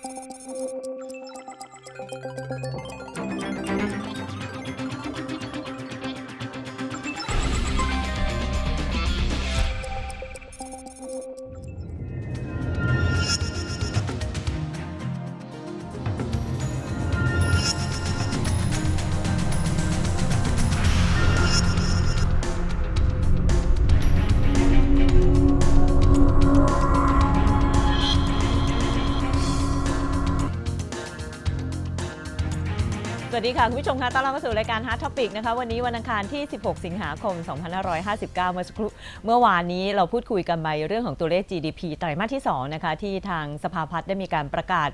ส วัสดีค่ะ คุณผู้ชมคะต้อนรับเข้าสู่รายการ Hard Topic นะคะ วันนี้วันอังคารที่ 16 สิงหาคม 2559 เมื่อสักครู่เมื่อวานนี้เราพูดคุยกันไปเรื่องของตัวเลข GDP ไตรมาสที่ 2 นะคะ ที่ทางสภาพัฒน์ได้มีการประกาศ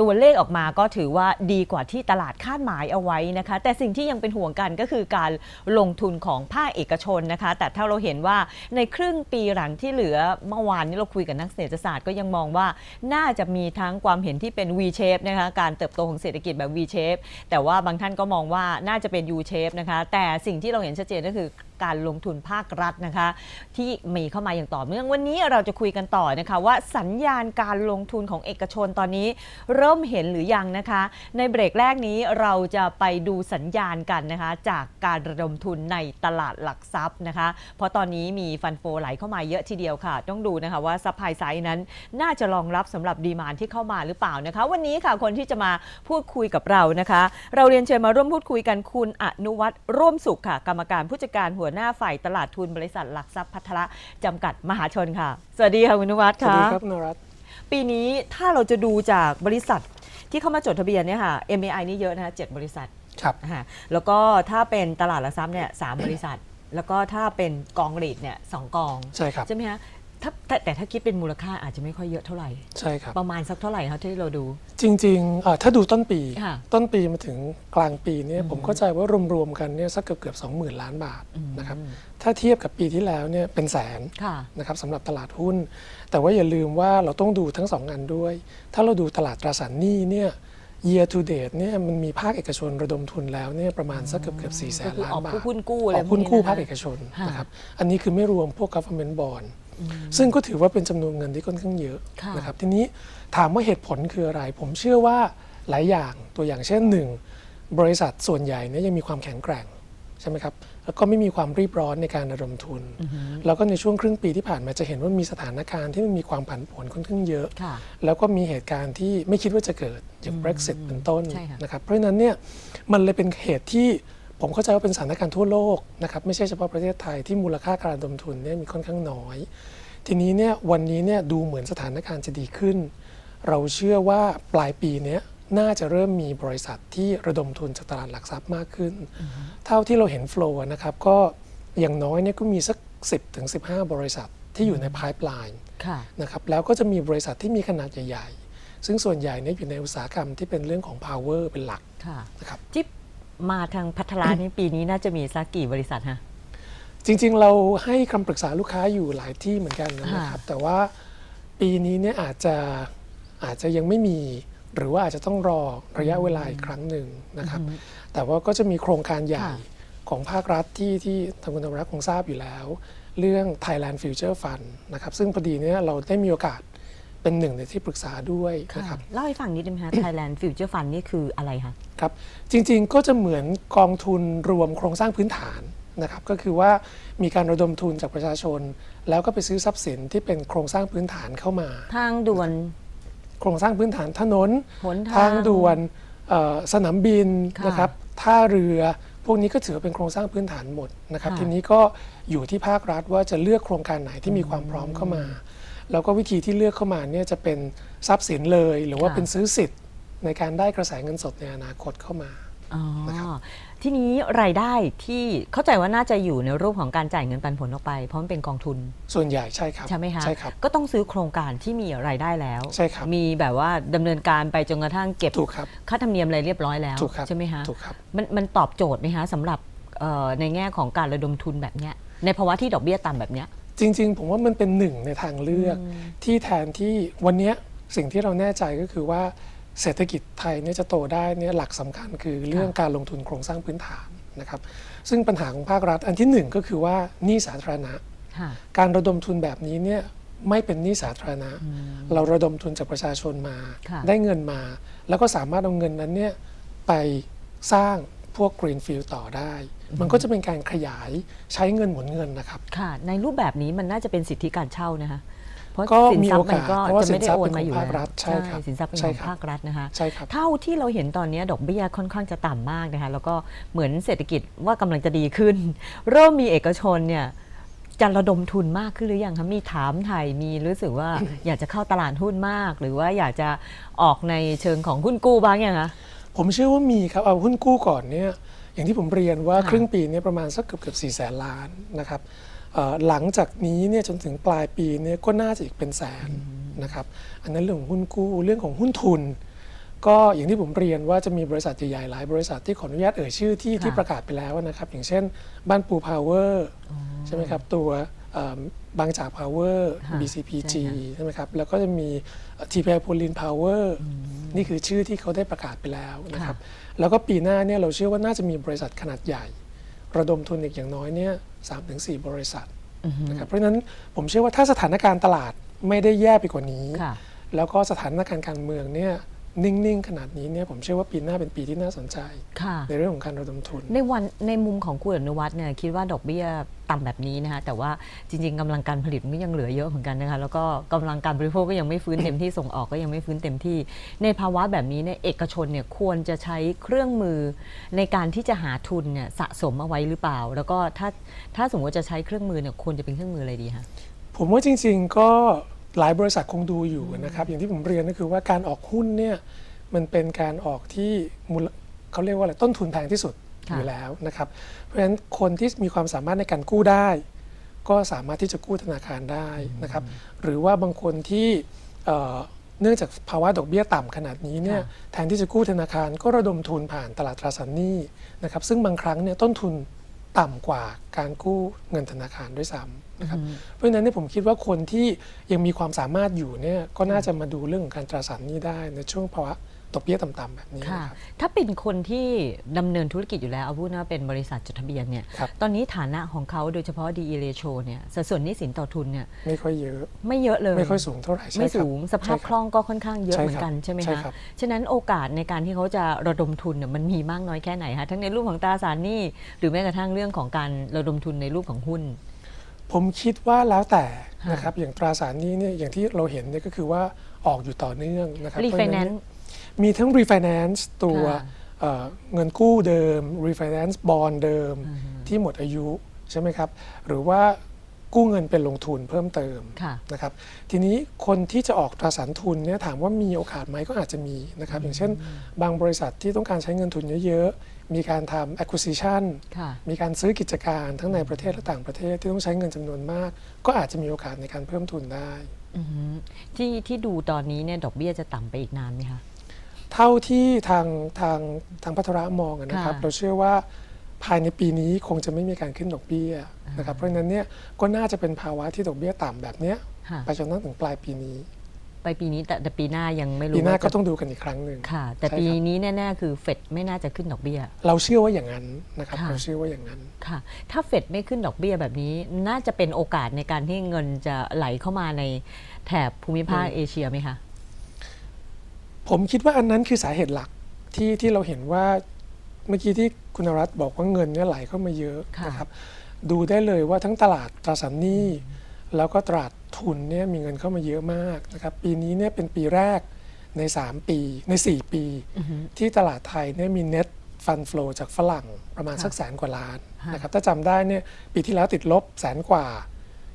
ตัวเลขออกมาก็ถือว่าดีกว่าที่ตลาดคาดหมายเอาไว้นะคะ แต่สิ่งที่ยังเป็นห่วงกันก็คือการลงทุนของภาคเอกชนนะคะ แต่ถ้าเราเห็นว่าในครึ่งปีหลังที่เหลือเมื่อวานนี้เราคุยกับนักเศรษฐศาสตร์ก็ยังมองว่าน่าจะมีทั้งความเห็นที่เป็น V shape นะคะการเติบโตของเศรษฐกิจแบบ V shape แต่ว่าบางท่านก็มองว่าน่าจะเป็น U shape นะคะ แต่สิ่งที่เราเห็นชัดเจนก็คือ การลงทุนภาครัฐนะคะ ที่มีเข้ามาอย่างต่อเนื่องวันนี้เราจะคุยกันต่อนะคะ ว่าสัญญาณการลงทุนของเอกชนตอนนี้ เริ่มเห็นหรือยังนะคะ ในเบรกแรกนี้เราจะไปดูสัญญาณกันนะคะ จากการระดมทุนในตลาดหลักทรัพย์นะคะ เพราะตอนนี้มีฟันโฟไหลเข้ามาเยอะทีเดียวค่ะ ต้องดูนะคะว่าซัพพลายไซด์นั้นน่าจะรองรับสำหรับดีมานที่เข้ามาหรือเปล่านะคะ วันนี้ค่ะคนที่จะมาพูดคุยกับเรานะคะ เราเรียนเชิญมาร่วมพูดคุยกันคุณอนุวัฒน์ร่วมสุขค่ะ กรรมการผู้จัดการหัวหน้าฝ่ายตลาดทุนบริษัทหลักทรัพย์พัทระจำกัดมหาชนค่ะ สวัสดีค่ะคุณอนุวัฒน์สวัสค่ะดีครับนรัตน์ปีนี้ถ้าเราจะดูจากบริษัทที่เข้ามาจดทะเบียนเนี่ยค่ะ MAI นี่เยอะนะคะเจ็ดบริษัทครับนะคะแล้วก็ถ้าเป็นตลาดหลักทรัพย์เนี่ยสามบริษัท แล้วก็ถ้าเป็นกองรีดเนี่ยสองกองใช่ครับใช่ไหมคะ ถ้าแต่แต่ถ้าคิดเป็นมูลค่าอาจจะไม่ค่อยเยอะเท่าไหร่ ใช่ครับ ประมาณสักเท่าไหร่คะที่เราดู จริงๆเอ่อถ้าดูต้นปี ค่ะต้นปีมาถึงกลางปีเนี่ยผมเข้าใจว่ารวมๆกันเนี่ยสักเกือบเกือบสองหมื่นล้านบาทนะครับถ้าเทียบกับปีที่แล้วเนี่ยเป็นแสนค่ะ นะครับสำหรับตลาดหุ้น แต่ว่าอย่าลืมว่าเราต้องดูทั้งสองอันด้วย ถ้าเราดูตลาดตราสารหนี้เนี่ย year to date เนี่ยมันมีภาคเอกชนระดมทุนแล้วเนี่ยประมาณสักเกือบเกือบสี่แสนล้านก็คือออกบาท หุ้นกู้อะไรออกหุ้นกู้พวกนี้นะภาคเอกชนค่ะนะครับ อันนี้คือไม่รวมพวก government bond ซึ่งก็ถือว่าเป็นจำนวนเงินที่ค่อนข้างเยอะค่ะนะครับทีนี้ถามว่าเหตุผลคืออะไร ผมเชื่อว่าหลายอย่างตัวอย่างเช่นหนึ่งบริษัทส่วนใหญ่เนี่ยยังมีความแข็งแกร่งใช่ไหมครับแล้วก็ไม่มีความรีบร้อนในการระดมทุน แล้วก็ในช่วงครึ่งปีที่ผ่านมาจะเห็นว่ามีสถานการณ์ที่มันมีความผันผวนค่อนข้างเยอะค่ะแล้วก็มีเหตุการณ์ที่ไม่คิดว่าจะเกิดอย่าง Brexit เป็นต้นใช่ค่ะนะครับเพราะฉะนั้นเนี่ยมันเลยเป็นเหตุที่ ผมเข้าใจว่าเป็นสถานการณ์ทั่วโลกนะครับไม่ใช่เฉพาะประเทศไทยที่มูลค่าการระดมทุนเนี่ยมีค่อนข้างน้อย ทีนี้เนี่ยวันนี้เนี่ยดูเหมือนสถานการณ์จะดีขึ้น เราเชื่อว่าปลายปีเนี้ยน่าจะเริ่มมีบริษัทที่ระดมทุนจากตลาดหลักทรัพย์มากขึ้น เท่าที่เราเห็นโฟล์นะครับก็อย่างน้อยเนี่ยก็มีสัก 10ถึง15 บริษัทที่อยู่ใน pipeline ค่ะนะครับแล้วก็จะมีบริษัทที่มีขนาดใหญ่ ๆ ซึ่งส่วนใหญ่เนี่ยอยู่ในอุตสาหกรรมที่เป็นเรื่องของ power เป็นหลักค่ะนะครับจิ๊บ มาทางพัทรานี่ปีนี้น่าจะมีสักกี่บริษัทฮะ จริงๆ เราให้คำปรึกษาลูกค้าอยู่หลายที่เหมือนกันนะครับ แต่ว่าปีนี้เนี่ยอาจจะอาจจะยังไม่มี หรือว่าอาจจะต้องรอระยะเวลาอีกครั้งหนึ่งนะครับ แต่ว่าก็จะมีโครงการใหญ่ค่ะของภาครัฐที่ที่ทางคุณธรรมรักษ์คงทราบอยู่แล้ว เรื่อง Thailand Future Fund นะครับ ซึ่งพอดีเนี่ยเราได้มีโอกาส เป็นหนึ่งในที่ปรึกษาด้วยนะครับเล่าให้ฟังนิดนึงฮะ Thailand Future Fund นี่คืออะไรคะครับ จริงๆก็จะเหมือนกองทุนรวมโครงสร้างพื้นฐานนะครับก็คือว่ามีการระดมทุนจากประชาชน แล้วก็ไปซื้อทรัพย์สินที่เป็นโครงสร้างพื้นฐานเข้ามา ทางด่วน โครงสร้างพื้นฐานถนนหนทางทางด่วนเอ่อสนามบินค่ะนะครับท่าเรือ พวกนี้ก็ถือว่าเป็นโครงสร้างพื้นฐานหมดนะครับค่ะ ทีนี้ก็อยู่ที่ภาครัฐว่าจะเลือกโครงการไหนที่มีความพร้อมเข้ามา แล้วก็วิธีที่เลือกเข้ามาเนี่ยจะเป็นทรัพย์สินเลย หรือว่าค่ะเป็นซื้อสิทธิ์ในการได้กระแสเงินสดในอนาคตเข้ามาอ๋อนะครับทีนี้รายได้ที่เข้าใจว่าน่าจะอยู่ในรูปของการจ่ายเงินปันผลออกไป เพราะมันเป็นกองทุน ส่วนใหญ่ใช่ครับใช่ไหมคะใช่ครับก็ต้องซื้อโครงการที่มีรายได้แล้วใช่ครับมีแบบว่าดำเนินการไปจนกระทั่งเก็บถูกครับค่าธรรมเนียมอะไรเรียบร้อยแล้วถูกครับใช่ไหมคะถูกครับมันมันตอบโจทย์ไหมคะสำหรับเอ่อในแง่ของการระดมทุนแบบเนี้ยในภาวะที่ดอกเบี้ยต่ำแบบเนี้ย จริง ๆ ผมว่ามันเป็นหนึ่งในทางเลือกที่แทนที่วันเนี้ยสิ่งที่เราแน่ใจก็คือว่าเศรษฐกิจไทยเนี่ยจะโตได้เนี่ยหลักสำคัญคือเรื่องการลงทุนโครงสร้างพื้นฐานนะครับ ซึ่งปัญหาของภาครัฐอันที่หนึ่งก็คือว่าหนี้สาธารณะค่ะการระดมทุนแบบนี้เนี่ยไม่เป็นหนี้สาธารณะ เราระดมทุนจากประชาชนมาค่ะได้เงินมา แล้วก็สามารถเอาเงินนั้นเนี่ยไปสร้างพวก Greenfield ต่อได้ มันก็จะเป็นการขยายใช้เงินหมุนเงินนะครับ ค่ะ ในรูปแบบนี้มันน่าจะเป็นสิทธิการเช่านะคะเพราะก็สินมีทรัพโอย์มักานสก็เพราะว่าจะไม่ได้สินทรัพย์โอนมาอยู่เป็นของแล้วภาครัฐใช่ครับสินทรัพย์เป็นใช่ของครับภาครัฐนะคะใช่ครับเท่าที่เราเห็นตอนนี้ดอกเบี้ยค่อนข้างจะต่ำมากนะคะแล้วก็เหมือนเศรษฐกิจว่ากำลังจะดีขึ้น เริ่มมีเอกชนเนี่ยจะระดมทุนมากขึ้นหรือยังคะมีถามไทยมีรู้สึกว่าอยากจะเข้าตลาดหุ้นมาก หรือว่าอยากจะออกในเชิงของหุ้นกู้บ้างยังคะผมเชื่อว่ามีครับเอาหุ้นกู้ก่อนเนี่ย อย่างที่ผมเรียนว่าค่ะครึ่งปีเนี้ประมาณสักเกือบเกือบสี่แสนล้านนะครับเอ่อหลังจากนี้เนี่ยจนถึงปลายปีเนี่ยก็น่าจะอีกเป็นแสนนะครับอันนั้นเรื่องของหุ้นกู้เรื่องของหุ้นทุน ก็อย่างที่ผมเรียนว่าจะมีบริษัทใหญ่ๆหลายบริษัทที่ขออนุญาตเอ่ยชื่อที่ค่ะที่ประกาศไปแล้วนะครับ อย่างเช่น บ้านปูพาวเวอร์ใช่ไหมครับตัวเอ่อบางจากพาวเวอร์ค่ะ BCPG ใช่ค่ะใช่ไหมครับ แล้วก็จะมีทีพีโพลินพาวเวอร์นี่คือชื่อที่เขาได้ประกาศไปแล้วนะครับ แล้วก็ปีหน้าเนี่ยเราเชื่อว่าน่าจะมีบริษัทขนาดใหญ่ ระดมทุนอีกอย่างน้อยเนี่ยสามถึงสี่บริษัทนะครับเพราะฉะนั้นผมเชื่อว่าถ้าสถานการณ์ตลาดไม่ได้แย่ไปกว่านี้ค่ะแล้วก็สถานการณ์การเมืองเนี่ย นิ่ง ๆ ขนาดนี้เนี่ยผมเชื่อว่าปีหน้าเป็นปีที่น่าสนใจ ค่ะ ในเรื่องของการระดมทุน ในวันในมุมของคุณอนุวัฒน์เนี่ยคิดว่าดอกเบี้ยต่ำแบบนี้นะคะแต่ว่าจริง ๆกำลังการผลิตมันก็ยังเหลือเยอะเหมือนกันนะคะแล้วก็กำลังการบริโภคก็ยังไม่ฟื้น เต็มที่ส่งออกก็ยังไม่ฟื้นเต็มที่ ในภาวะแบบนี้เนี่ยเอกชนเนี่ยควรจะใช้เครื่องมือในการที่จะหาทุนเนี่ยสะสมเอาไว้หรือเปล่า แล้วก็ถ้าถ้าสมมติว่าจะใช้เครื่องมือเนี่ยควรจะเป็นเครื่องมืออะไรดีคะ ผมว่าจริง ๆ ก็ หลายบริษัทคงดูอยู่นะครับ อย่างที่ผมเรียนก็คือว่าการออกหุ้นเนี่ยมันเป็นการออกที่มูลเขาเรียกว่าอะไรต้นทุนแพงที่สุดค่ะอยู่แล้วนะครับ เพราะฉะนั้นคนที่มีความสามารถในการกู้ได้ ก็สามารถที่จะกู้ธนาคารได้นะครับ หรือว่าบางคนที่เอ่อเนื่องจากภาวะดอกเบี้ยต่ำขนาดนี้เนี่ยแทนที่จะกู้ธนาคารก็ระดมทุนผ่านตลาดตราสารหนี้นะครับ ซึ่งบางครั้งเนี่ยต้นทุน ต่ำกว่าการกู้เงินธนาคารด้วยซ้ำนะครับเพราะฉะนั้นเนี่ยผมคิดว่าคนที่ยังมีความสามารถอยู่เนี่ยก็น่าจะมาดูเรื่องของการตราสารหนี้ได้ในช่วงภาวะ ดอกเบี้ยต่ำๆแบบนี้ค่ะ นะครับ ถ้าเป็นคนที่ดำเนินธุรกิจอยู่แล้วเอาพูดนะเป็นบริษัทจดทะเบียนเนี่ยครับ ตอนนี้ฐานะของเขาโดยเฉพาะ DE ratio เนี่ยสัดส่วนหนี้สินต่อทุนเนี่ยไม่ค่อยเยอะ ไม่เยอะเลย ไม่ค่อยสูงเท่าไหร่ใช่ไม่ครับสูงสภาพใช่คล่องก็ค่อนข้างเยอะใช่เหมือครับนกันใช่ไหมใช่คะครับ ฉะนั้นโอกาสในการที่เขาจะระดมทุนเนี่ยมันมีมากน้อยแค่ไหนคะทั้งในรูปของตราสารหนี้หรือแม้กระทั่งเรื่องของการระดมทุนในรูปของหุ้น ผมคิดว่าแล้วแต่ค่ะนะครับอย่างตราสารหนี้เนี่ยอย่างที่เราเห็นเนี่ยก็คือว่าออกอยู่ต่อเนื่องนะครับเพราะฉะนั้น refinance เนี่ย มีทั้ง refinance ตัวค่ะเอ่อเงินกู้เดิม refinance bond เดิมที่หมดอายุใช่ไหมครับ หรือว่ากู้เงินเป็นลงทุนเพิ่มเติมค่ะนะครับ ทีนี้คนที่จะออกตราสารทุนเนี่ยถามว่ามีโอกาสไหมก็อาจจะมีนะครับ อย่างเช่น บางบริษัทที่ต้องการใช้เงินทุนเยอะๆ มีการทำ acquisition ค่ะ มีการซื้อกิจการทั้งในประเทศและต่างประเทศที่ต้องใช้เงินจำนวนมาก ก็อาจจะมีโอกาสในการเพิ่มทุนได้ อือหือที่ที่ดูตอนนี้เนี่ยดอกเบี้ยจะต่ำไปอีกนานไหมคะ เท่าที่ทางทางทางพัทระมองอะนะครับ ค่ะ เราเชื่อว่าภายในปีนี้คงจะไม่มีการขึ้นดอกเบี้ยนะครับเพราะฉะนั้นเนี่ยก็น่าจะเป็นภาวะที่ดอกเบี้ยต่ำแบบเนี้ยค่ะไปจนถึงปลายปีนี้ ไปปีนี้แต่แต่ปีหน้ายังไม่รู้ปีหน้าว่าก็จะต้องดูกันอีกครั้งหนึ่งค่ะ แต่ใช่ปีครับนี้แน่ๆคือเฟดไม่น่าจะขึ้นดอกเบี้ย เราเชื่อว่าอย่างนั้นนะครับค่ะ เราเชื่อว่าอย่างนั้น ค่ะ ถ้าเฟดไม่ขึ้นดอกเบี้ยแบบนี้ น่าจะเป็นโอกาสในการที่เงินจะไหลเข้ามาในแถบภูมิภาคเอเชียไหมคะ ผมคิดว่าอันนั้นคือสาเหตุหลักที่ที่เราเห็นว่าเมื่อกี้ที่คุณนรัตน์บอกว่าเงินเนี่ยไหลเข้ามาเยอะค่ะ นะครับ ดูได้เลยว่าทั้งตลาดตราสารหนี้ แล้วก็ตลาดทุนเนี่ยมีเงินเข้ามาเยอะมากนะครับปีนี้เนี่ยเป็นปีแรกใน 3 ปีใน 4 ปี ที่ตลาดไทยเนี่ยมี net fund flow จากฝรั่งประมาณค่ะสักแสนกว่าล้านค่ะนะครับถ้าจำได้เนี่ยปีที่แล้วติดลบแสนกว่าใ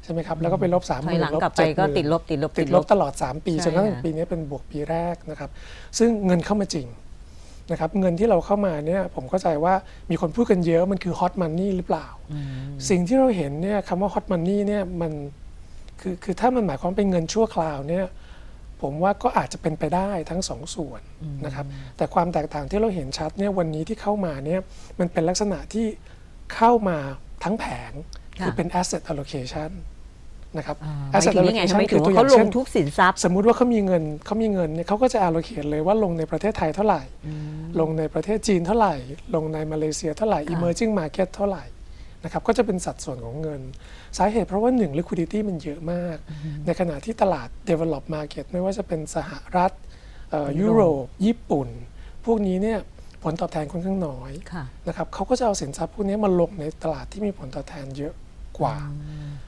ช่ไหมครับแล้วก็ไปลบสามหถอยมื่นหลังลบกลับไปเจ็ดหก็มื่นติดลบติดลบติดลบตลอด 3 ปีใช่จนกระทั่งค่ะปีนี้เป็นบวกปีแรกนะครับ ซึ่งเงินเข้ามาจริงนะครับเงินที่เราเข้ามาเนี่ยผมเข้าใจว่ามีคนพูดกันเยอะมันคือ hot money หรือเปล่า สิ่งที่เราเห็นเนี่ยคำว่า hot money เนี่ยมันคือคือถ้ามันหมายความเป็นเงินชั่วคราวเนี่ยผมว่าก็อาจจะเป็นไปได้ทั้งสองส่วนนะครับแต่ความแตกต่างที่เราเห็นชัดเนี่ยวันนี้ที่เข้ามาเนี่ยมันเป็นลักษณะที่เข้ามาทั้งแผงคือค่ะเป็น asset allocation นะครับอ่าหมาย asset ถึงยังไง allocation ทำไมคืถึงอตัวว่าอเขาย่างลเช่งนทุกสินทรัพย์ สมมุติว่าเขามีเงินเขามีเงินเนี่ยเขาก็จะ allocate เลยว่าลงในประเทศไทยเท่าไหร่ ลงในประเทศจีนเท่าไหร่ ลงในมาเลเซียเท่าไหร่ค่ะ emerging market เท่าไหร่นะครับก็จะเป็นสัดส่วนของเงิน สาเหตุเพราะว่าหนึ่ง liquidity มันเยอะมาก ในขณะที่ตลาด develop market ไม่ว่าจะเป็นสหรัฐเอ่อยุโรป ญี่ปุ่น พวกนี้เนี่ยผลตอบแทนค่อนข้างน้อยค่ะ นะครับเขาก็จะเอาสินทรัพย์พวกนี้มาลงในตลาดที่มีผลตอบแทนเยอะ กว่า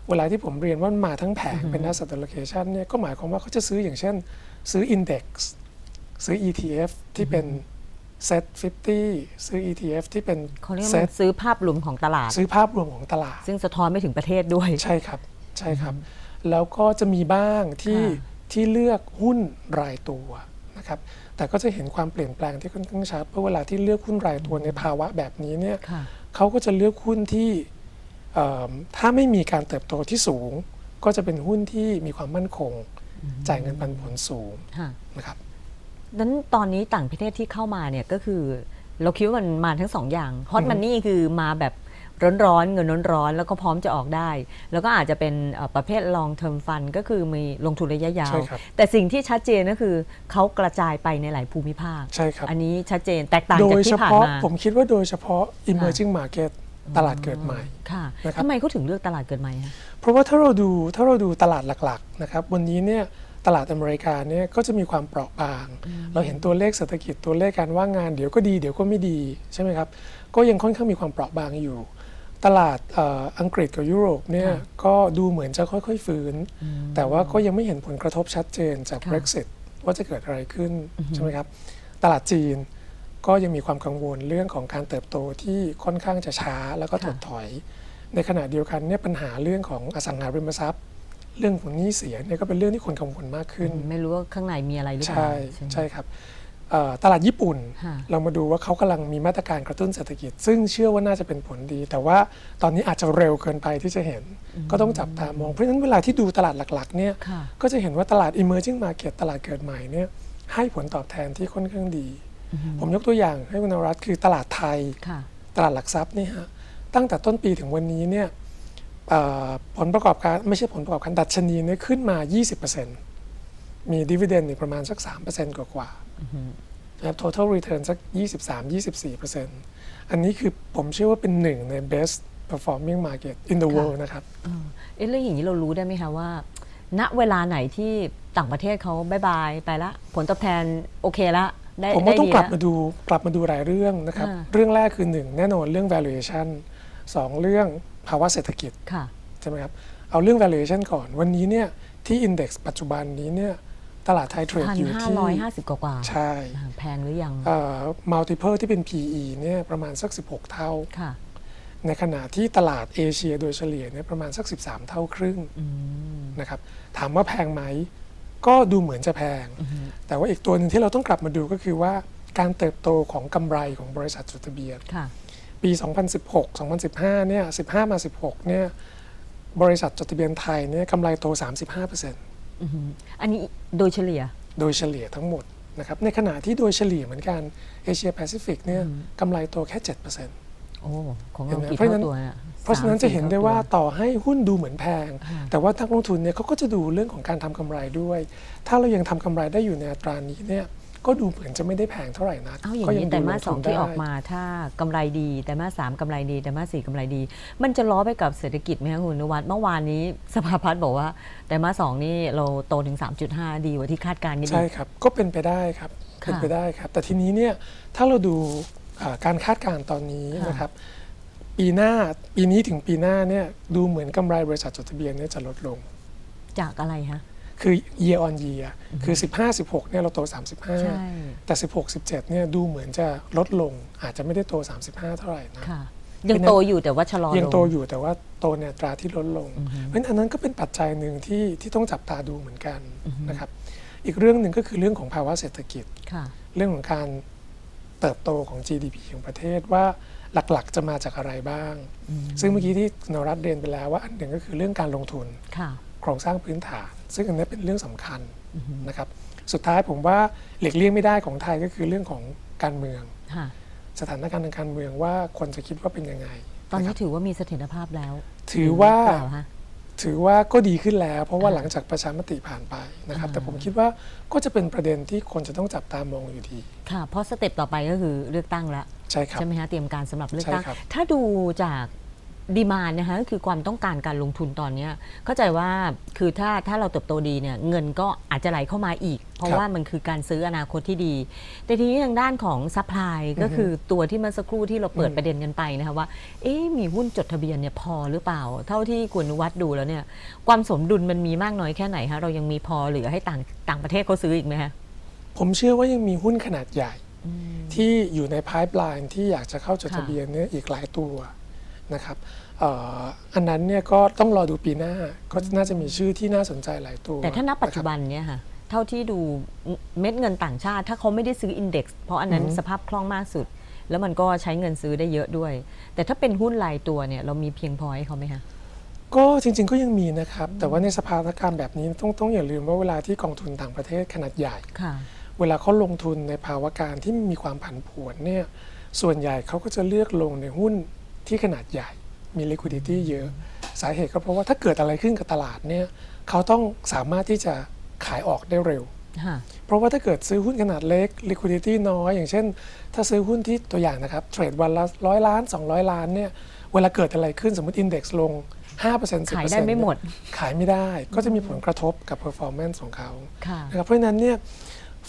เวลาที่ผมเรียนว่ามันมาทั้งแผงเป็น asset allocation เนี่ยก็หมายความว่าเขาจะซื้ออย่างเช่น ซื้อ index ซื้อ ETF ที่เป็น set 50 ซื้อ ETF ที่เป็น เขาเรียกว่า set ซื้อภาพรวมของตลาด ซื้อภาพรวมของตลาด ซึ่งสะท้อนไม่ถึงประเทศด้วย ใช่ครับใช่ครับ แล้วก็จะมีบ้างที่ค่ะ ที่เลือกหุ้นรายตัวนะครับ แต่ก็จะเห็นความเปลี่ยนแปลงที่ค่อนข้างชัดเพราะเวลาที่เลือกหุ้นรายตัวในภาวะแบบนี้เนี่ย ค่ะ เขาก็จะเลือกหุ้นที่เอิ่ม ถ้าไม่มีการเติบโตที่สูง ก็จะเป็นหุ้นที่มีความมั่นคง จ่ายเงินปันผลสูงค่ะนะครับนั้นตอนนี้ต่างประเทศที่เข้ามาเนี่ยก็คือ เราคิดว่ามันมาทั้งสองอย่างฮอตมันนี่คือมาแบบร้อนๆเงินร้อนๆแล้วก็พร้อมจะออกได้ แล้วก็อาจจะเป็นเอ่อประเภท long term fund ก็คือมีลงทุนระยะยาวใช่ครับแต่สิ่งที่ชัดเจนก็คือเขากระจายไปในหลายภูมิภาค ใช่ครับ อันนี้ชัดเจนแตกต่างโดจากยเฉที่ผ่านพาะมาผมคิดว่าโดยเฉพาะ emerging market ตลาดเกิดใหม่ ค่ะนะครับ ทำไมเขาถึงเลือกตลาดเกิดใหม่ฮะเพราะว่าถ้าเราดูถ้าเราดูตลาดหลักๆนะครับวันนี้เนี่ยตลาดอเมริกาเนี่ยก็จะมีความเปราะบาง เราเห็นตัวเลขเศรษฐกิจตัวเลขการว่างงานเดี๋ยวก็ดีเดี๋ยวก็ไม่ดีใช่ไหมครับก็ยังค่อนข้างมีความเปราะบางอยู่ ตลาดเอ่ออังกฤษกับยุโรปเนี่ยค่ะก็ดูเหมือนจะค่อยๆฟื้น แต่ว่าก็ยังไม่เห็นผลกระทบชัดเจนจากค่ะ Brexit ว่าจะเกิดอะไรขึ้นใช่ไหมครับตลาดจีน ก็ยังมีความกังวลเรื่องของการเติบโตที่ค่อนข้างจะช้าแล้วก็ถดถอย ในขณะเดียวกันเนี่ยปัญหาเรื่องของอสังหาริมทรัพย์ เรื่องของหนี้เสียเนี่ยก็เป็นเรื่องที่คนกังวลมากขึ้น ไม่รู้ว่าข้างในมีอะไรหรือเปล่าใช่ไหมใช่ครับเอ่อตลาดญี่ปุ่นค่ะเรามาดูว่าเขากำลังมีมาตรการกระตุ้นเศรษฐกิจ ซึ่งเชื่อว่าน่าจะเป็นผลดี แต่ว่าตอนนี้อาจจะเร็วเกินไปที่จะเห็น ก็ต้องจับตามอง เพราะฉะนั้นเวลาที่ดูตลาดหลักๆเนี่ยค่ะก็จะเห็นว่าตลาด emerging market ตลาดเกิดใหม่เนี่ยให้ผลตอบแทนที่ค่อนข้างดี ผมยกตัวอย่างให้คุณนรัตน์คือตลาดไทยค่ะตลาดหลักทรัพย์นี่ฮะตั้งแต่ต้นปีถึงวันนี้เนี่ยเอ่อผลประกอบการไม่ใช่ผลประกอบการดัชนีเนี่ยขึ้นมา 20%มีดีเวเดนอีกประมาณสัก 3%กว่ากว่าๆนะครับ total return สัก 23-24%อันนี้คือผมเชื่อว่าเป็นหนึ่งใน best performing market in the ค่ะ world นะครับ เออเอ๊ะแล้วอย่างนี้เรารู้ได้ไหมคะว่า ณเวลาไหนที่ต่างประเทศเขาบายบายไปละ ผลตอบแทนโอเคละ ได้ผมว่าได้ต้องดีกลับละมาดูกลับมาดูหลายเรื่องนะครับ อ่า เรื่องแรกคือ1แน่นอนเรื่อง valuation 2เรื่องภาวะเศรษฐกิจ ค่ะ ใช่ไหมครับ เอาเรื่อง valuation ก่อน วันนี้เนี่ยที่ index ปัจจุบันนี้เนี่ยตลาดไทยเทรดพันอยู่ห้าที่ร้อยห้าสิบกว่าๆใช่อ่าแพงหรือยัง เอ่อ multiple ที่เป็น PE เนี่ยประมาณสัก 16 เท่า ค่ะ ในขณะที่ตลาดเอเชียโดยเฉลี่ยเนี่ยประมาณสัก 13 เท่าครึ่งอืม นะครับ ถามว่าแพงไหม ก็ดูเหมือนจะแพง แต่ว่าอีกตัวหนึ่งที่เราต้องกลับมาดูก็คือว่าการเติบโตของกำไรของบริษัทจดทะเบียนค่ะปี 2016 2015 เนี่ย 15 มา 16 เนี่ย บริษัทจดทะเบียนไทยเนี่ยกำไรโต 35%อือหืออันนี้โดยเฉลี่ย โดยเฉลี่ยทั้งหมดนะครับ ในขณะที่โดยเฉลี่ยเหมือนกันเอเชียแปซิฟิกเนี่ยกำไรโตแค่ 7% โอ้ของเห็เรานไหมกี่เพราะฉะนั้เท่านตัวน่ะเพราะฉะนั้นสมจะเห็นได้ว่าสี่ท่ต่อให้หุ้นดูเหมือนแพงค่ะแต่ว่านักลงทุนเนี่ยเขาก็จะดูเรื่องของการทำกำไรด้วย ถ้าเรายังทำกำไรได้อยู่ในอัตรานี้เนี่ยก็ดูเหมือนจะไม่ได้แพงเท่าไหร่นักเอาอย่างก็นี้ดูแต่มาสลสองทุนที่ได้ออกมาถ้ากำไรดีแต่มาสสามกำไรดีแต่มาสสี่กำไรดี มันจะล้อไปกับเศรษฐกิจไหมคะคุณนวัดเมื่อวานนี้สภาพัฒน์บอกว่า แต่มาสสองนี่เราโตถึง 3.5 ดีกว่าที่คาดการณ์กันอีใช่กครับ ก็เป็นไปได้ครับค่ะเป็นไปได้ครับ แต่ทีนี้เนี่ยถ้าเราดูอ่า การคาดการณ์ตอนนี้ค่ะนะครับปีหน้าปีนี้ถึงปีหน้าเนี่ยดูเหมือนกำไรบริษัทจดทะเบียนเนี่ยจะลดลง จากอะไรฮะ คือ year on year คือ 15 16เนี่ยเราโต ใช่ 35 แต่ 16 17เนี่ยดูเหมือนจะลดลง อาจจะไม่ได้โต 35 เท่าไหร่นะ ค่ะ ยังโตอยู่แต่ว่าชะลอลง ยังโตอยู่แต่ว่าโตในอัตราที่ลดลง เพราะฉะนั้นอันนั้นก็เป็นปัจจัยหนึ่งที่ที่ต้องจับตาดูเหมือนกันนะครับ อีกเรื่องหนึ่งก็คือเรื่องของภาวะเศรษฐกิจ ค่ะ เรื่องของการ เติบโตของ GDP ของประเทศว่าหลักๆ จะมาจากอะไรบ้าง ซึ่งเมื่อกี้ที่นรัฐเรียนไปแล้วว่าอันหนึ่งก็คือเรื่องการลงทุนค่ะโครงสร้างพื้นฐาน ซึ่งอันนี้เป็นเรื่องสำคัญนะครับ สุดท้ายผมว่าหลีกเลี่ยงไม่ได้ของไทยก็คือเรื่องของการเมืองค่ะสถานการณ์ทางการเมืองว่าคนจะคิดว่าเป็นยังไง ตอนนี้ะครับถือว่ามีเสถียรภาพแล้ว ถือว่าหรืเปล่ฮะ ถือว่าก็ดีขึ้นแล้ว เพราะว่าอ่าหลังจากประชามติผ่านไปนะครับอ่าแต่ผมคิดว่าก็จะเป็นประเด็นที่คนจะต้องจับตามองอยู่ดี ค่ะ เพราะสเต็ปต่อไปก็คือเลือกตั้งแล้วใช่ครับ ใช่ไหมฮะเตรียมการสำหรับเลือกตั้ง ใช่ครับ ถ้าดูจาก ดีมานนะคะก็คือความต้องการการลงทุนตอนเนี้ยเข้าใจว่าคือถ้าถ้าเราเติบโตดีเนี่ยเงินก็อาจจะไหลเข้ามาอีก เพราะครับว่ามันคือการซื้ออนาคตที่ดี แต่ทีนี้ทางด้านของซัพพลายก็คือตัวที่เมื่อสักครู่ที่เราเปิดอืมประเด็นกันไปนะคะว่าเอ๊ะมีหุ้นจดทะเบียนเนี่ยพอหรือเปล่า เท่าที่คุณวัดดูแล้วเนี่ยความสมดุลมันมีมากน้อยแค่ไหนคะเรายังมีพอเหลือให้ต่างต่างประเทศเขาซื้ออีกไหมคะผมเชื่อว่ายังมีหุ้นขนาดใหญ่ที่อยู่ในพ i p e l i n e ที่อยากจะเข้าจดค่ะทะเบียนเนี่ยอีกหลายตัว นะครับเอ่ออันนั้นเนี่ยก็ต้องรอดูปีหน้าก็น่าจะมีชื่อที่น่าสนใจหลายตัว แต่ถ้าณปัจจุบันเนี่ยค่ะเท่าที่ดูเม็ดเงินต่างชาติ ถ้าเขาไม่ได้ซื้ออินเด็กซ์เพราะอันนั้นสภาพคล่องมากสุด แล้วมันก็ใช้เงินซื้อได้เยอะด้วย แต่ถ้าเป็นหุ้นรายตัวเนี่ยเรามีเพียงพอให้เขาไหมคะก็จริง ๆ ก็ยังมีนะครับ แต่ว่าในสภาวะการณ์แบบนี้ต้องต้องอย่าลืมว่าเวลาที่กองทุนต่างประเทศขนาดใหญ่ค่ะเวลาเขาลงทุนในภาวะการที่มีความผันผวนเนี่ยส่วนใหญ่เขาก็จะเลือกลงในหุ้น ที่ขนาดใหญ่มี liquidity เยอะ สาเหตุก็เพราะว่าถ้าเกิดอะไรขึ้นกับตลาดเนี่ยเขาต้องสามารถที่จะขายออกได้เร็วค่ะเพราะว่าถ้าเกิดซื้อหุ้นขนาดเล็ก liquidity น้อย อย่างเช่น ถ้าซื้อหุ้นที่ตัวอย่างนะครับเทรดวันละร้อยล้าน 200 ล้านเนี่ยเวลาเกิดอะไรขึ้นสมมติ index ลง 5% 10%ขายได้ไม่หมด ขายไม่ได้ก็จะมีผลกระทบกับ performance ของเขาค่ะนะครับเพราะฉะนั้นเนี่ย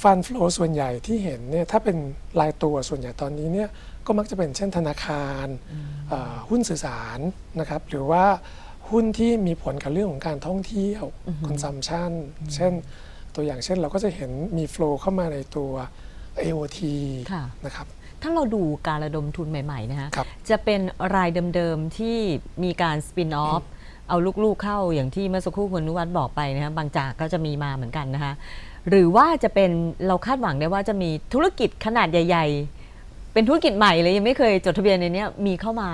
ฟันฟลอส่วนใหญ่ที่เห็นเนี่ยถ้าเป็นรายตัวส่วนใหญ่ตอนนี้เนี่ย ก็มักจะเป็นเช่นธนาคารเอ่อหุ้นสื่อสารนะครับหรือว่าหุ้นที่มีผลกับเรื่องของการท่องเที่ยว consumption เช่นตัวอย่างเช่นเราก็จะเห็นมี flow เข้ามาในตัว AOT ค่ะนะครับถ้าเราดูการระดมทุนใหม่ๆนะคะครับจะเป็นรายเดิมๆที่มีการสปินออฟเอาลูกๆเข้าอย่างที่เมื่อสักครู่คุณนุวัฒน์บอกไปนะคะบางจากก็จะมีมาเหมือนกันนะคะหรือว่าจะเป็นเราคาดหวังได้ว่าจะมีธุรกิจขนาดใหญ่ ๆ เป็นธุรกิจใหม่เลยยังไม่เคยจดทะเบียนในเนี้ยมีเข้ามา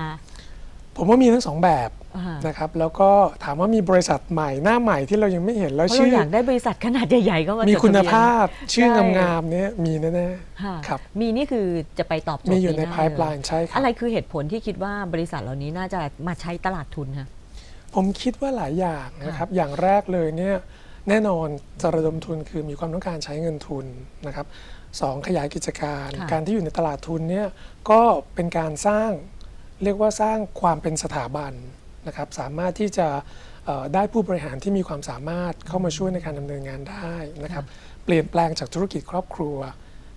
ผมว่ามีทั้งสองแบบอ่า นะครับ แล้วก็ถามว่ามีบริษัทใหม่หน้าใหม่ที่เรายังไม่เห็นแล้วเพราะชื่เราออยากได้บริษัทขนาดใหญ่ๆเข้ามามีจดทะเบียน คุณภาพชื่อใช่งามๆเนี่ยมีแน่ค่ะๆครับ มีนี่คือจะไปตอบโจทย์มีอยู่ในปีหา pipeline ใช่ครับ อะไรคือเหตุผลที่คิดว่าบริษัทเหล่านี้น่าจะมาใช้ตลาดทุนคะ ผมคิดว่าหลายอย่างนะครับ อย่างแรกเลยเนี่ยแน่นอนจะระดมทุนคือมีความต้องการใช้เงินทุนนะครับ สองขยายกิจการค่ะการที่อยู่ในตลาดทุนเนี่ยก็เป็นการสร้างเรียกว่าสร้างความเป็นสถาบันนะครับสามารถที่จะเอ่อได้ผู้บริหารที่มีความสามารถเข้ามาช่วยในการดำเนินงานได้นะครับเปลี่ยนแปลงจากธุรกิจครอบครัว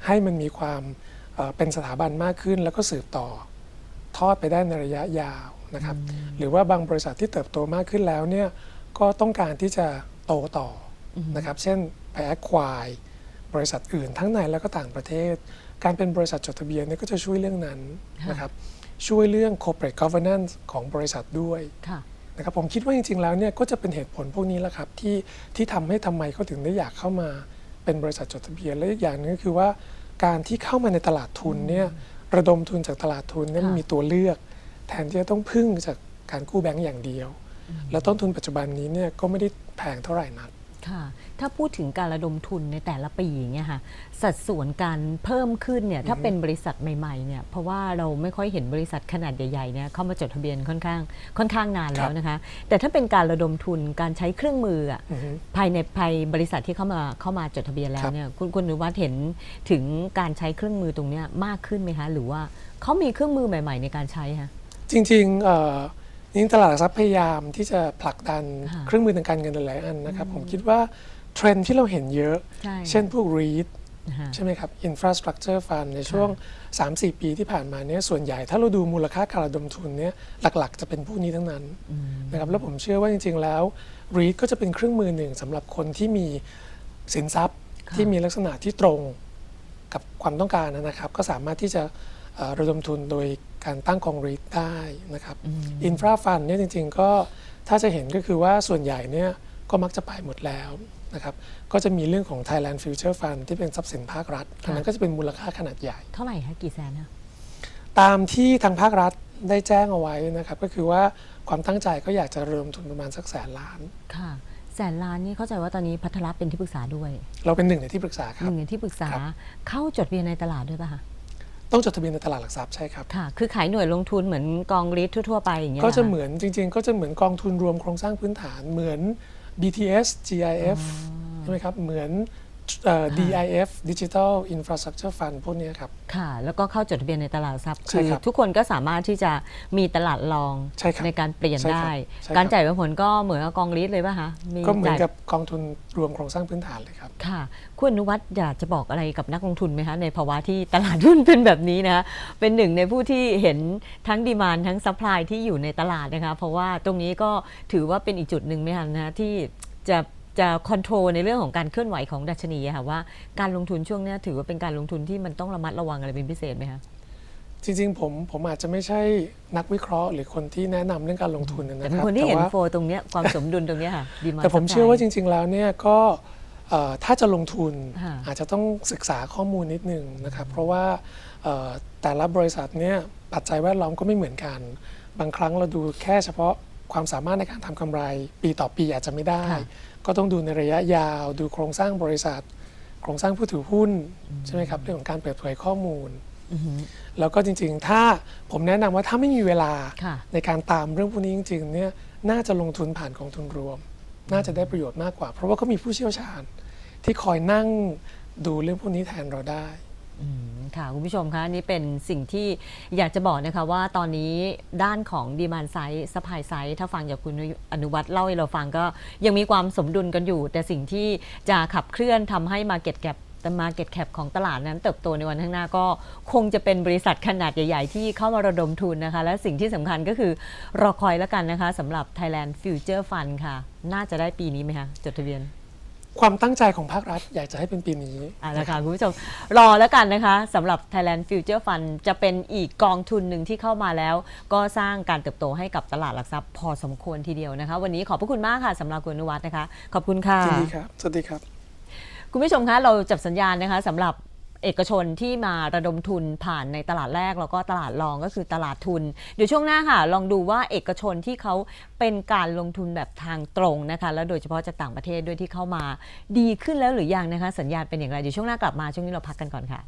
ให้มันมีความเอ่อเป็นสถาบันมากขึ้น แล้วก็สืบต่อทอดไปได้ในระยะยาวนะครับหรือว่าบางบริษัทที่เติบโตมากขึ้นแล้วเนี่ยก็ต้องการที่จะโตต่ออนะครับเช่นไปแอคควาย บริษัทอื่น ทั้งในและก็ต่างประเทศ การเป็นบริษัทจดทะเบียนเนี่ยก็จะช่วยเรื่องนั้นนะครับช่วยเรื่อง corporate governance ของบริษัทด้วยค่ะนะครับผมคิดว่าจริงๆแล้วเนี่ยก็จะเป็นเหตุผลพวกนี้แหละครับที่ที่ทำให้ทำไมเขาถึงได้อยากเข้ามาเป็นบริษัทจดทะเบียนและอีกอย่างหนึงก็คือว่าการที่เข้ามาในตลาดทุนเนี่ยระดมทุนจากตลาดทุนเนี่ยค่ะมันมีตัวเลือก แทนที่จะต้องพึ่งจากการกู้แบงก์อย่างเดียว แล้วต้นทุนปัจจุบันนี้เนี่ยก็ไม่ได้แพงเท่าไหร่นัก ค่ะ ถ้าพูดถึงการระดมทุนในแต่ละปีอย่างเงี้ยค่ะ สัดส่วนการเพิ่มขึ้นเนี่ย ถ้าเป็นบริษัทใหม่ๆเนี่ย เพราะว่าเราไม่ค่อยเห็นบริษัทขนาดใหญ่ๆเนี่ยเข้ามาจดทะเบียนค่อนข้างค่อนข้างนานแล้วนะคะ แต่ถ้าเป็นการระดมทุนการใช้เครื่องมืออะอือฮึภายในภายบริษัทที่เข้ามาเข้ามาจดทะเบียนแล้ควรับเนี่ย คุณคุณนุวัฒน์เห็นถึงการใช้เครื่องมือตรงเนี้ยมากขึ้นไหมคะ หรือว่าเขามีเครื่องมือใหม่ ๆ ในการใช้คะจริงๆ เอ่อจริงๆตลาดหลักทรัพย์พยายามที่จะผลักดันค่ะเครื่องมือทางการเงินหลายๆอันนะครับ ผมคิดว่าเทรนด์ที่เราเห็นเยอะใช่เช่นพวก REIT นะคะใช่ไหมครับ infrastructure fund ในช่วง 3-4 ปีที่ผ่านมาเนี่ยส่วนใหญ่ถ้าเราดูมูลค่าการระดมทุนเนี่ยหลักๆ จะเป็นพวกนี้ทั้งนั้นนะครับแล้วผมเชื่อว่าจริง ๆ แล้ว REIT ก็จะเป็นเครื่องมือหนึ่งสำหรับคนที่มีสินทรัพย์ค่ะที่มีลักษณะที่ตรงกับความต้องการนะครับ ก็สามารถที่จะเอ่อ ระดมทุนโดยการตั้งกอง REIT ได้นะครับอินฟราฟันเนี่ยจริง ๆ ก็ถ้าจะเห็นก็คือว่าส่วนใหญ่เนี่ยก็มักจะไปหมดแล้วนะครับก็จะมีเรื่องของ Thailand Future Fund ที่เป็นทรัพย์สินภาครัฐอันนั้นก็จะเป็นมูลค่าขนาดใหญ่ เท่าไหร่คะกี่แสนคะตามที่ทางภาครัฐได้แจ้งเอาไว้นะครับก็คือว่าความตั้งใจก็อยากจะเริ่มทุนประมาณสักแสนล้านค่ะแสนล้านนี่เข้าใจว่าตอนนี้พัทรเป็นที่ปรึกษาด้วย เราเป็นหนึ่งในที่ปรึกษาคหรับนึ่งในที่ปรึกษาครับเข้าจดทะเบียนในตลาดด้วยป่ะคะ ต้องจดทะเบียนในตลาดหลักทรัพย์ใช่ครับ ค่ะ คือขายหน่วยลงทุนเหมือนกองรีททั่วๆไปอย่างเงี้ยก็จะรเหมือนจริง ๆ ก็จะเหมือนกองทุนรวมโครงสร้างพื้นฐานเหมือน BTS GIF ใช่ไหมครับเหมือนเอ่อ DIF Digital Infrastructure Fund พวกเนี้ยครับ ค่ะ แล้วก็เข้าจดทะเบียนในตลาดหลักทรัพย์ใช่คือครับทุกคนก็สามารถที่จะมีตลาดรองใช่ครับการเปลี่ยนใช่ครับได้ใช่ครับการจ่ายปันผลก็เหมือนกับกองลีดเลยป่ะคะมีก็เหมือนจ่ายกับกองทุนรวมโครงสร้างพื้นฐานเลยครับค่ะคุณอนุวัฒน์อยากจะบอกอะไรกับนักลงทุนไหมคะในภาวะที่ตลาดหุ้นเป็นแบบนี้นะคะเป็นหนึ่งในผู้ที่เห็นทั้งดีมานทั้งซัพพลายที่อยู่ในตลาดนะคะเพราะว่าตรงนี้ก็ถือว่าเป็นอีกจุดหนึ่งไหมคะนะที่จะ จะคอนโทรลในเรื่องของการเคลื่อนไหวของดัชนีอะค่ะว่าการลงทุนช่วงเนี้ยถือว่าเป็นการลงทุนที่มันต้องระมัดระวังอะไรเป็นพิเศษไหมคะจริงๆ ผมผมอาจจะไม่ใช่นักวิเคราะห์หรือคนที่แนะนำเรื่องการลงทุนนะแต่คเป็นรับคนที่เห็นว่าโฟตรงเนี้ยความสมดุลตรงเนี้ยค่ะดีมาแต่ผมเชื่อว่าจริง ๆ แล้วเนี่ยก็เอ่อถ้าจะลงทุนค่ะอาจจะต้องศึกษาข้อมูลนิดนึงนะครับ เพราะว่าเอ่อแต่ละบริษัทเนี่ยปัจจัยแวดล้อมก็ไม่เหมือนกัน บางครั้งเราดูแค่เฉพาะความสามารถในการทำกำไร ปีต่อปีอาจจะไม่ได้ ก็ต้องดูในระยะยาว ดูโครงสร้างบริษัท โครงสร้างผู้ถือหุ้นใช่ไหมครับเรื่องของการเปิดเผยข้อมูลอือหือแล้วก็จริงๆ ถ้าผมแนะนำว่าถ้าไม่มีเวลาค่ะในการตามเรื่องพวกนี้จริงๆเนี่ยน่าจะลงทุนผ่านกองทุนรวม น่าจะได้ประโยชน์มากกว่า เพราะว่าเขามีผู้เชี่ยวชาญที่คอยนั่งดูเรื่องพวกนี้แทนเราได้อืม ค่ะ คุณผู้ชมคะนี่เป็นสิ่งที่อยากจะบอกนะคะว่าตอนนี้ด้านของดีมานไซส์สปายไซส์ถ้าฟังจากคุณอนุวัฒน์เล่าให้เราฟังก็ยังมีความสมดุลกันอยู่ แต่สิ่งที่จะขับเคลื่อนทำให้ Market Cap แต่ Market Cap ของตลาดนั้นเติบโตในวันข้างหน้าก็คงจะเป็นบริษัทขนาดใหญ่ ๆ ที่เข้ามาระดมทุนนะคะ และสิ่งที่สำคัญก็คือรอคอยแล้วกันนะคะสำหรับ Thailand Future Fund ค่ะ น่าจะได้ปีนี้ไหมคะจดทะเบียน ความตั้งใจของภาครัฐ อยากจะให้เป็นปีนี้ อะนะคะคุณผู้ชมรอแล้วกันนะคะสำหรับ Thailand Future Fund จะเป็นอีกกองทุนหนึ่งที่เข้ามาแล้ว ก็สร้างการเติบโตให้กับตลาดหลักทรัพย์พอสมควรทีเดียวนะคะ วันนี้ขอบพระคุณมากค่ะสำหรับคุณอนุวัฒน์นะคะ ขอบคุณค่ะยินดีครับ สวัสดีครับ คุณผู้ชมคะเราจับสัญญาณนะคะสำหรับ เอกชนที่มาระดมทุนผ่านในตลาดแรกแล้วก็ตลาดรองก็คือตลาดทุน เดี๋ยวช่วงหน้าค่ะ ลองดูว่าเอกชนที่เขาเป็นการลงทุนแบบทางตรงนะคะ แล้วโดยเฉพาะจากต่างประเทศด้วยที่เข้ามาดีขึ้นแล้วหรือยังนะคะ สัญญาณเป็นอย่างไรเดี๋ยวช่วงหน้ากลับมาช่วงนี้เราพักกันก่อนค่ะ